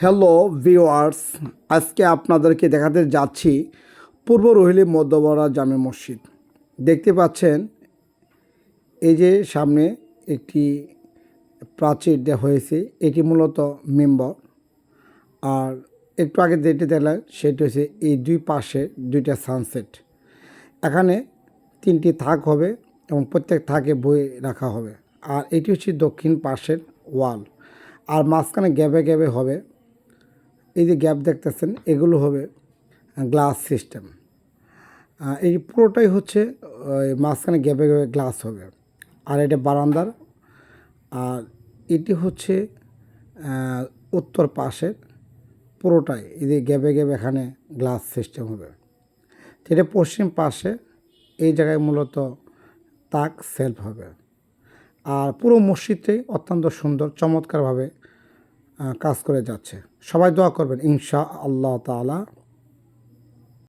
Hello viewers আজকে আপনাদেরকে দেখাতে যাচ্ছি পূর্ব রোহিলি মধ্যবরা জামে মসজিদ। দেখতে পাচ্ছেন, এই যে সামনে একটি প্রাচীর দেওয়া হয়েছে, এটি মূলত মেম্বর। আর একটু আগে যেটি দেখলেন সেটি হচ্ছে এই দুই পাশে দুইটা সানসেট এখানে তিনটি থাক হবে এবং প্রত্যেক থাকে বই রাখা হবে। আর এটি হচ্ছে দক্ষিণ পাশের ওয়াল আর মাঝখানে গ্যাবে গ্যাবে হবে এই যে গ্যাপ দেখতেছেন, এগুলো হবে গ্লাস সিস্টেম। এই পুরোটাই হচ্ছে, ওই মাঝখানে গ্যাপে গ্যাপে গ্লাস হবে। আর এটা বারান্দার, আর এটি হচ্ছে উত্তর পাশের পুরোটাই। এই যে গ্যাপে গ্যাপে এখানে গ্লাস সিস্টেম হবে। এটা পশ্চিম পাশে, এই জায়গায় মূলত তাক সেলফ হবে। আর পুরো মসজিদটাই অত্যন্ত সুন্দর, চমৎকারভাবে কাজ করে যাচ্ছে। সবাই দোয়া করবেন ইনশা আল্লাহ তাআলা।